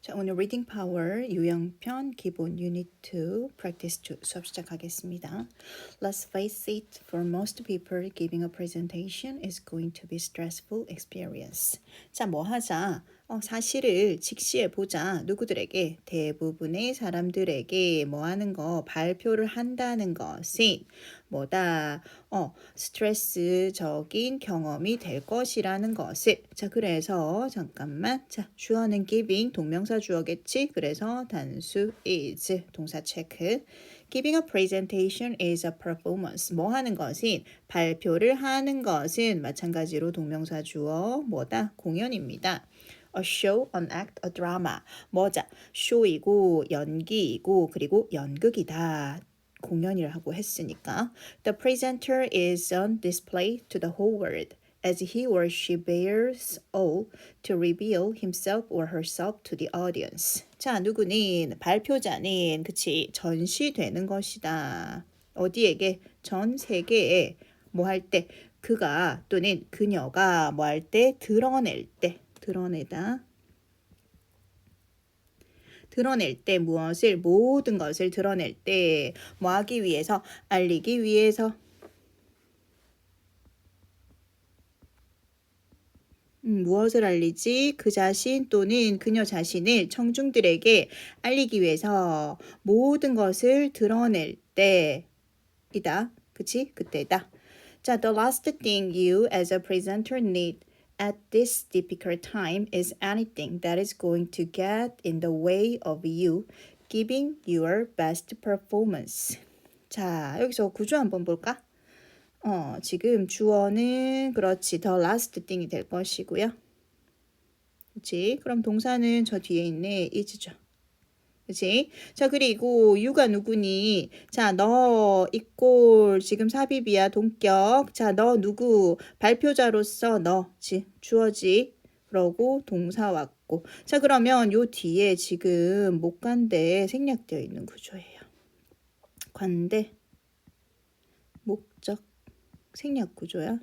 자, 오늘 reading power 유형편 기본 unit 2 practice 2 수업 시작하겠습니다. Let's face it, for most people giving a presentation is going to be stressful experience. 자, 뭐 하자? 어, 사실을 직시해 보자. 누구들에게? 대부분의 사람들에게 뭐 하는 거 발표를 한다는 것은 뭐다? 어, 스트레스적인 경험이 될 것이라는 것을. 자, 그래서 잠깐만. 자, 주어는 giving 동명사 주어겠지? 그래서 단수 is 동사 체크. Giving a presentation is a performance. 뭐 하는 것은 발표를 하는 것은 마찬가지로 동명사 주어 뭐다? 공연입니다. A show, an act, a drama. 뭐자? 쇼이고 연기이고 그리고 연극이다. 공연이라고 했으니까. The presenter is on display to the whole world as he or she bears all to reveal himself or herself to the audience. 자, 누구는 발표자는 그치 전시되는 것이다. 어디에게 전 세계에 뭐 할 때 그가 또는 그녀가 뭐 할 때 드러낼 때 드러내다 드러낼 때 무엇을 모든 것을 드러낼 때 뭐 하기 위해서 알리기 위해서 음, 무엇을 알리지? 그 자신 또는 그녀 자신을 청중들에게 알리기 위해서 모든 것을 드러낼 때이다. 그치? 그때다. 자, the last thing you as a presenter need at this difficult time is anything that is going to get in the way of you giving your best performance. 자, 여기서 구조 한번 볼까? 어, 지금 주어는 그렇지. the last thing이 될 것이고요. 그렇지? 그럼 동사는 저 뒤에 있네. is죠. 그치? 자, 그리고 유가 누구니? 자, 너 이꼴 지금 삽입이야, 동격. 자, 너 누구? 발표자로서 너, 지, 주어지. 그러고 동사 왔고. 자, 그러면 요 뒤에 지금 목관대 생략되어 있는 구조예요. 관대, 목적, 생략 구조야.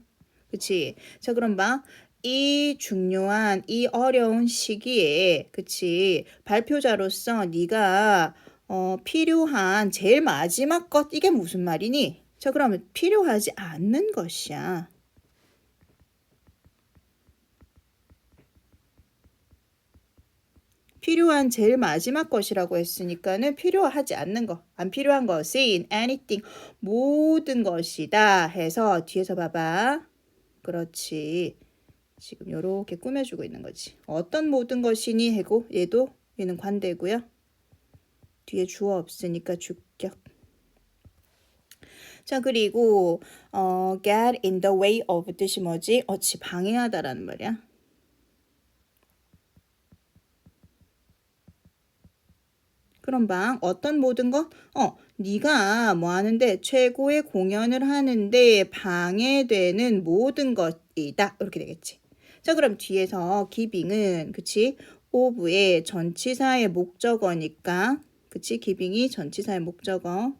그치? 자, 그럼 봐. 이 중요한 이 어려운 시기에 그치 발표자로서 네가 어, 필요한 제일 마지막 것 이게 무슨 말이니? 자 그러면 필요하지 않는 것이야. 필요한 제일 마지막 것이라고 했으니까는 필요하지 않는 것, 안 필요한 것은 anything 모든 것이다 해서 뒤에서 봐봐. 그렇지. 지금 이렇게 꾸며주고 있는 거지. 어떤 모든 것이니 하고 얘도 얘는 관대고요. 뒤에 주어 없으니까 주격. 자 그리고 어, get in the way of 뜻이 뭐지? 어치 방해하다라는 말이야. 그럼 방 어떤 모든 것? 어, 네가 뭐 하는데 최고의 공연을 하는데 방해되는 모든 것이다. 이렇게 되겠지. 자, 그럼 뒤에서 기빙은 그치? 오브의 전치사의 목적어니까 그치? 기빙이 전치사의 목적어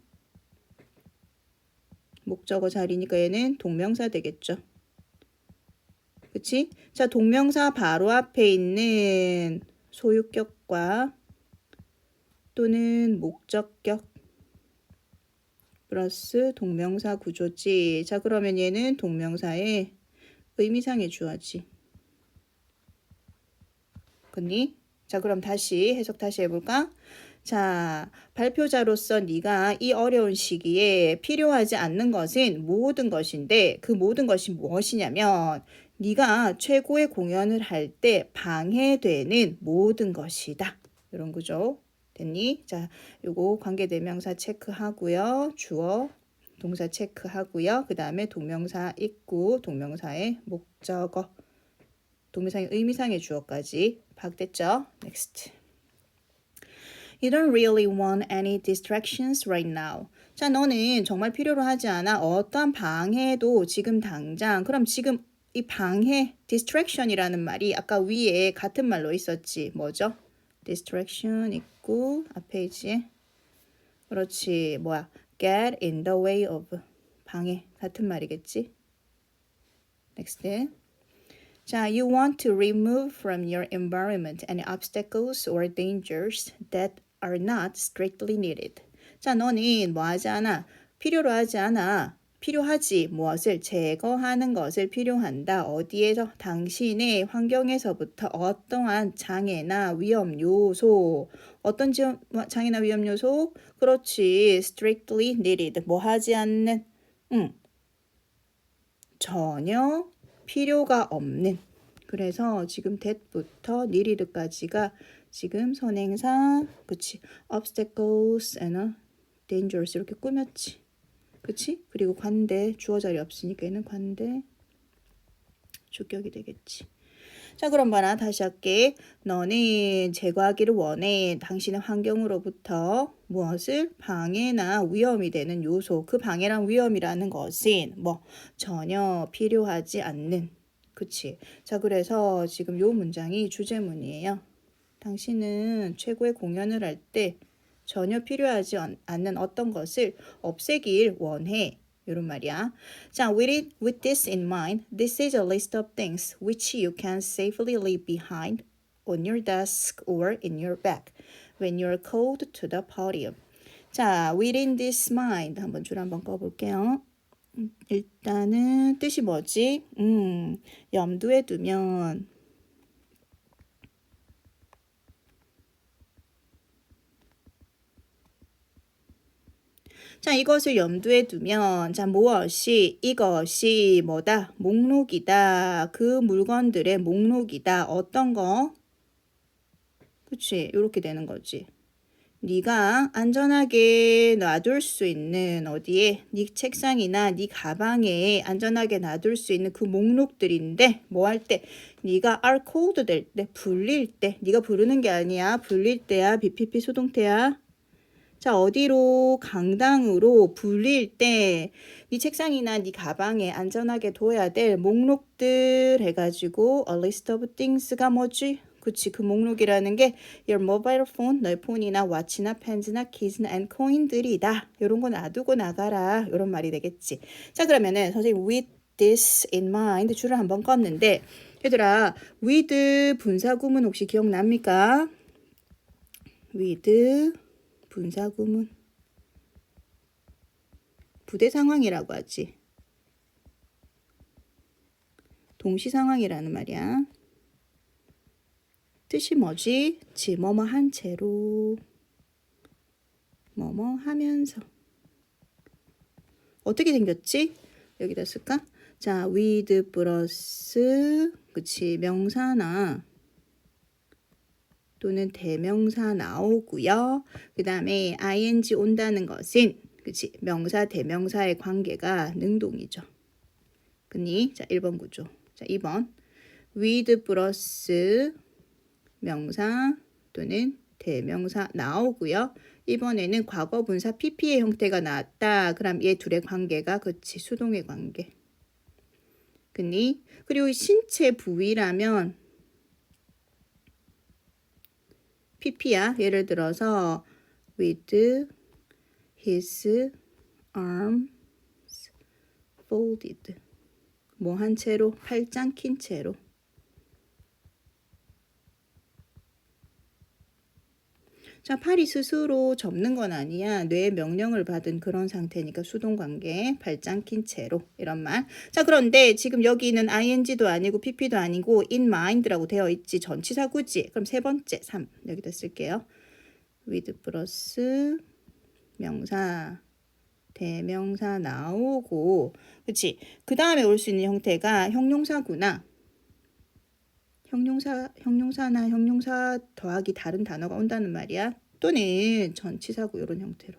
목적어 자리니까 얘는 동명사 되겠죠. 그치? 자, 동명사 바로 앞에 있는 소유격과 또는 목적격 플러스 동명사 구조지. 자, 그러면 얘는 동명사의 의미상의 주어지. 그니? 자, 그럼 다시 해석 다시 해볼까? 자, 발표자로서 네가 이 어려운 시기에 필요하지 않는 것은 모든 것인데 그 모든 것이 무엇이냐면 네가 최고의 공연을 할 때 방해되는 모든 것이다. 이런 거죠. 됐니? 자, 요거 관계대명사 체크하고요. 주어, 동사 체크하고요. 그 다음에 동명사 있고 동명사의 목적어, 동명사의 의미상의 주어까지 파악됐죠? Next. You don't really want any distractions right now. 자, 너는 정말 필요로 하지 않아. 어떤 방해도 지금 당장. 그럼 지금 이 방해, distraction이라는 말이 아까 위에 같은 말로 있었지. 뭐죠? distraction 있고 앞 페이지에 그렇지 뭐야 get in the way of 방해 같은 말이겠지 next 자, you want to remove from your environment any obstacles or dangers that are not strictly needed. 자, 너는 뭐 하지 않아? 필요로 하지 않아. 필요하지 무엇을 제거하는 것을 필요한다. 어디에서 당신의 환경에서부터 어떠한 장애나 위험 요소 어떤 지- 장애나 위험 요소 그렇지 strictly needed 뭐 하지 않는 응 전혀 필요가 없는. 그래서 지금 that부터 needed까지가 지금 선행사 그치? obstacles and dangers 이렇게 꾸몄지. 그치? 그리고 관대 주어 자리 없으니까 얘는 관대 주격이 되겠지 자 그럼 봐라 다시 할게. 너는 제거하기를 원해. 당신의 환경으로부터 무엇을 방해나 위험이 되는 요소 그 방해랑 위험이라는 것은 뭐 전혀 필요하지 않는 그치? 자 그래서 지금 요 문장이 주제문이에요. 당신은 최고의 공연을 할 때 전혀 필요하지 않- 않는 어떤 것을 없애길 원해. 이런 말이야. 자, with, it, with this in mind, this is a list of things which you can safely leave behind on your desk or in your bag when you're called to the podium. 자, within this mind 한번 줄 한번 꺼볼게요. 음, 일단은 뜻이 뭐지? 음, 염두에 두면 자, 이것을 염두에 두면, 자, 무엇이, 이것이 뭐다? 목록이다. 그 물건들의 목록이다. 어떤 거? 그치? 이렇게 되는 거지. 네가 안전하게 놔둘 수 있는 어디에 네 책상이나 네 가방에 안전하게 놔둘 수 있는 그 목록들인데 뭐 할 때 네가 R 코드 될 때 불릴 때 네가 부르는 게 아니야 불릴 때야 BPP 수동태야 자, 어디로 강당으로 불릴 때 네 책상이나 네 가방에 안전하게 둬야 될 목록들 해가지고 a list of things가 뭐지? 그치, 그 목록이라는 게 your mobile phone, 너의 폰이나 watch나 펜즈나 keys나 and coin들이다. 요런 거 놔두고 나가라. 요런 말이 되겠지. 자, 그러면은 선생님 with this in mind 줄을 한번 껐는데 얘들아 with 분사구문 혹시 기억납니까? with 분사구문 부대 상황이라고 하지. 동시 상황이라는 말이야. 뜻이 뭐지? 지 뭐뭐 한 채로 뭐뭐 하면서 어떻게 생겼지? 여기다 쓸까? 자, with 플러스 그치 명사나 또는 대명사 나오고요. 그 다음에 ing 온다는 것은 그치 명사 대명사의 관계가 능동이죠. 그니 자 1번 구조. 자 2번 with 플러스 명사 또는 대명사 나오고요. 이번에는 과거 분사 pp의 형태가 나왔다. 그럼 얘 둘의 관계가 그치 수동의 관계. 그니 그리고 신체 부위라면 pp야. 예를 들어서 with his arms folded. 뭐 한 채로 팔짱 낀 채로. 자, 팔이 스스로 접는 건 아니야. 뇌의 명령을 받은 그런 상태니까 수동 관계, 발짱 낀 채로 이런 말. 자, 그런데 지금 여기는 ing도 아니고 pp도 아니고 in mind라고 되어 있지. 전치사구지. 그럼 세 번째 3 여기다 쓸게요. with 플러스 명사 대명사 나오고 그치 그 다음에 올 수 있는 형태가 형용사구나 형용사 형용사나 형용사 더하기 다른 단어가 온다는 말이야 또는 전치사구 이런 형태로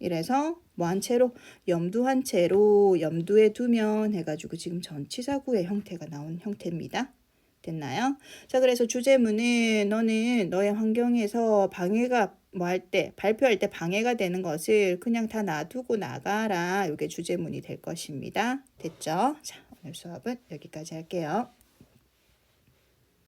이래서 뭐 한 채로 염두한 채로 염두에 두면 해가지고 지금 전치사구의 형태가 나온 형태입니다. 됐나요? 자, 그래서 주제문은 너는 너의 환경에서 방해가 뭐 할 때, 발표할 때 방해가 되는 것을 그냥 다 놔두고 나가라. 이게 주제문이 될 것입니다. 됐죠? 자, 오늘 수업은 여기까지 할게요.